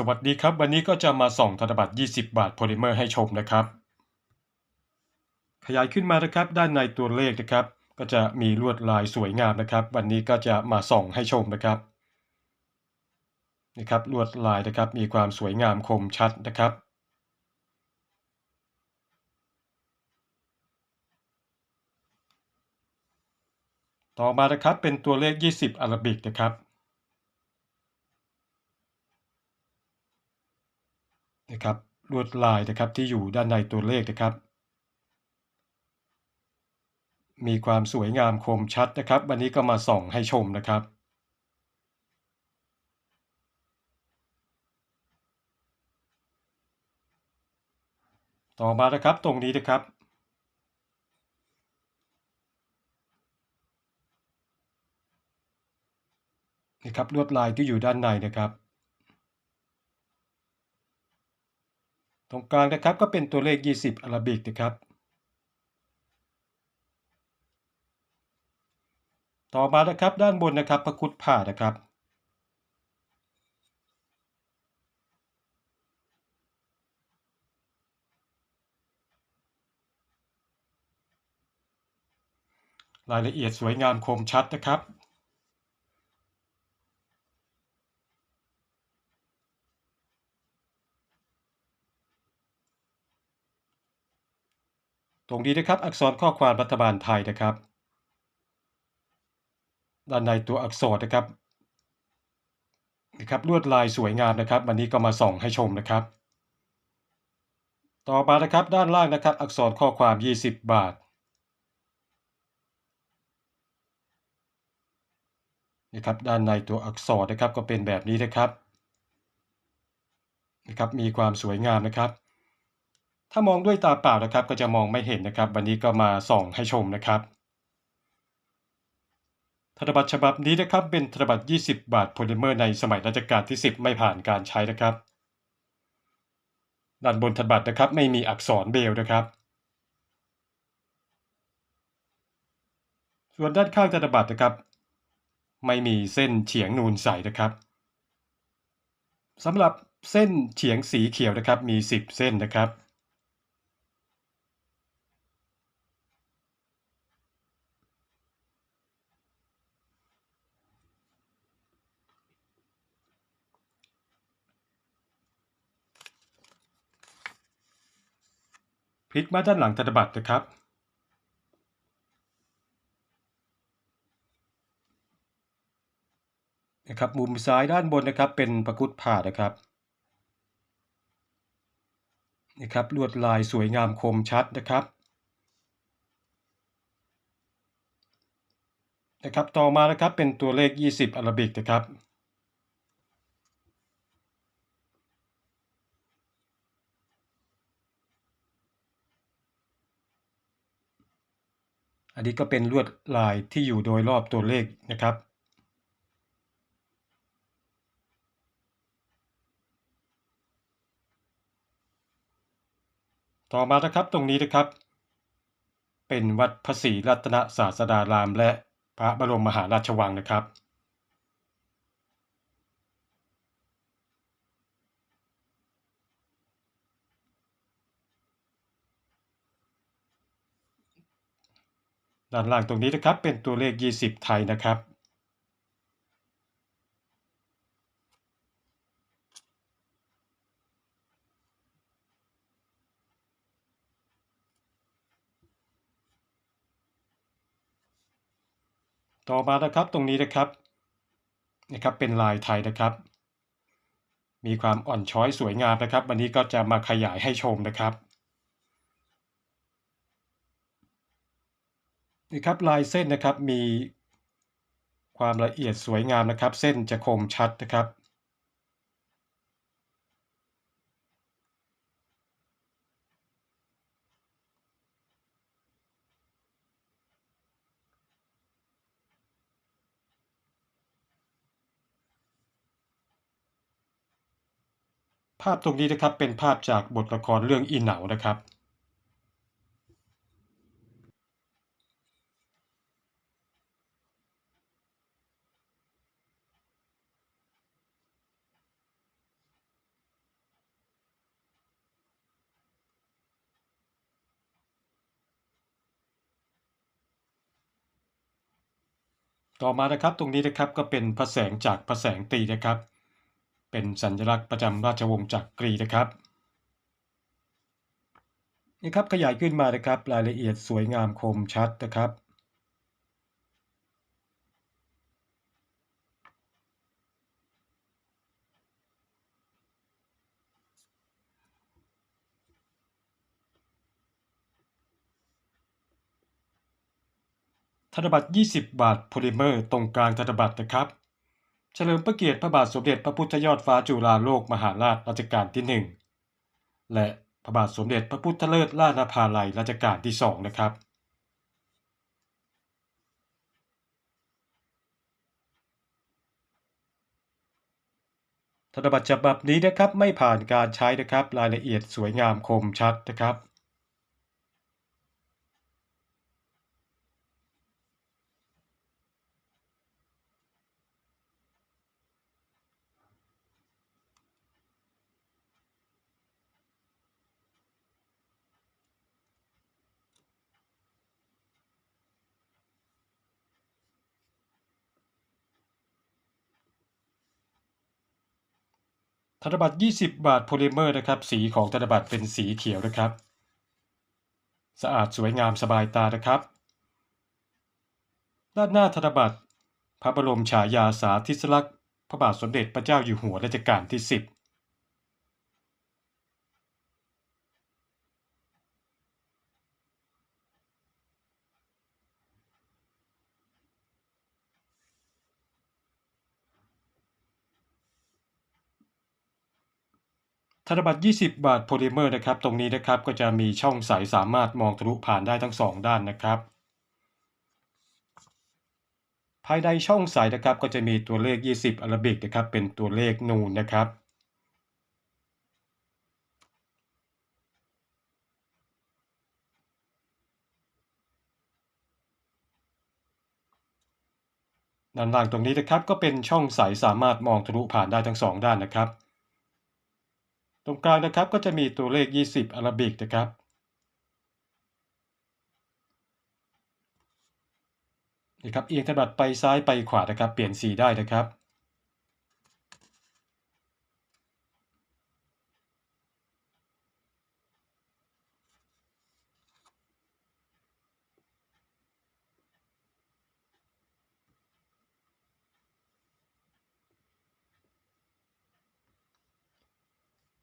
สวัสดีครับ วันนี้ก็จะมาส่องธนบัตร 20 บาทโพลิเมอร์ให้ชมนะครับ ขยายขึ้นมานะครับ ด้านในตัวเลขนะครับ ก็จะมีลวดลายสวยงามนะครับ วันนี้ก็จะมาส่องให้ชมนะครับนะครับลวดลายนะครับมีความสวยงามคมชัดนะครับ ต่อมานะครับเป็นตัวเลข 20 อาราบิกนะครับ นะครับลวดลายนะครับที่อยู่ด้านในตัวเลขนะครับ มีความสวยงามคมชัดนะครับ วันนี้ก็มาส่องให้ชมนะครับต่อมานะครับตรงนี้นะครับ นี่ครับลวดลายที่อยู่ด้านในนะครับ ตรงกลางนะครับก็เป็นตัวเลข 20อาราบิกนะครับ ต่อมานะครับด้านบนนะครับพระคุดผ่านะครับ รายละเอียดสวยงามคมชัดนะครับ ตรงนี้นะครับ อักษรข้อความรัฐบาลไทยนะครับ ด้านในตัวอักษรนะครับนะครับลวดลายสวยงามนะครับ วันนี้ก็มาส่องให้ชมนะครับ ต่อมานะครับด้านล่างนะครับ อักษรข้อความ 20 บาทนะครับด้านในตัวอักษรนะครับก็เป็นแบบนี้นะครับนะครับมีความสวยงามนะครับ ถ้ามองด้วยตาเปล่านะครับ ก็จะมองไม่เห็นนะครับ วันนี้ก็มาส่องให้ชมนะครับธนบัตรฉบับนี้นะครับเป็นธนบัตร 20 บาทโพลิเมอร์ในสมัยรัชกาลที่ 10 ไม่ผ่านการใช้นะครับ ด้านบนธนบัตรนะครับไม่มีอักษรเบลนะครับ ส่วนด้านข้างธนบัตรนะครับ ไม่มีเส้นเฉียงนูนใสนะครับสำหรับเส้นเฉียงสีเขียวนะครับมี 10 เส้นนะครับ พลิกมาด้านหลังธนบัตรนะครับ นะครับมุมซ้ายด้านบนนะครับ เป็นประกุดผ่านะครับนะครับลวดลายสวยงามคมชัดนะครับนะครับต่อมานะครับเป็นตัวเลข 20 อาราบิกนะครับ อันนี้ก็เป็นลวดลายที่อยู่โดยรอบตัวเลขนะครับ ต่อมานะครับตรงนี้นะครับ เป็นวัดพระศรีรัตนศาสดาราม และพระบรมมหาราชวังนะครับ ด้านล่างตรงนี้นะครับเป็นตัวเลข 20 ไทยนะครับ ต่อมานะครับตรงนี้นะครับนะครับเป็นลายไทยนะครับ มีความอ่อนช้อยสวยงามนะครับ วันนี้ก็จะมาขยายให้ชมนะครับ นี่ครับลายเส้นนะครับมีความละเอียดสวยงามนะครับ เส้นจะคมชัดนะครับภาพตรงนี้นะครับเป็นภาพจากบทละครเรื่องอีเหนานะครับ ต่อมานะครับตรงนี้นะครับก็เป็นพระแสงจากพระแสงตรีนะครับ เป็นสัญลักษณ์ประจำราชวงศ์จักกรีนะครับนี่ครับขยายขึ้นมานะครับรายละเอียดสวยงามคมชัดนะครับ นบัตร 20 บาทโพลิเมอร์ตรงกลางธนบัตรนะครับ เฉลิมพระเกียรติพระบาทสมเด็จพระพุทธยอดฟ้าจุฬาโลกมหาราชรัชกาลที่ 1 และพระบาทสมเด็จพระพุทธเลิศล่านภาลัยรัชกาลที่ 2 นะครับธนบัตรฉบับนี้นะครับไม่ผ่านการใช้นะครับรายละเอียดสวยงามคมชัดนะครับ ธนบัตร 20 บาทโพลิเมอร์นะครับ สีของธนบัตรเป็นสีเขียวนะครับ สะอาดสวยงามสบายตานะครับ ด้านหน้าธนบัตร พระบรมฉายาสาธิสลักษณ์พระบาทสมเด็จพระเจ้าอยู่หัวรัชกาลที่ 10 ธนบัตร 20 บาทโพลิเมอร์นะครับ ตรงนี้นะครับก็จะมีช่องใสสามารถมองทะลุผ่านได้ทั้งสองด้านนะครับ ภายในช่องใสนะครับก็จะมีตัวเลข 20 อาราบิกนะครับ เป็นตัวเลขนูนนะครับ ด้านล่างตรงนี้นะครับก็เป็นช่องใสสามารถมองทะลุผ่านได้ทั้งสองด้านนะครับ ตรงกลางนะครับก็จะมีตัวเลข 20อาราบิกนะครับ นี่ครับเอียงถนบัดไปซ้ายไปขวานะครับ เปลี่ยนสีได้นะครับ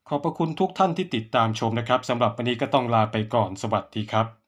ขอบพระคุณทุกท่านที่ติดตามชมนะครับสำหรับวันนี้ก็ต้องลาไปก่อนสวัสดีครับ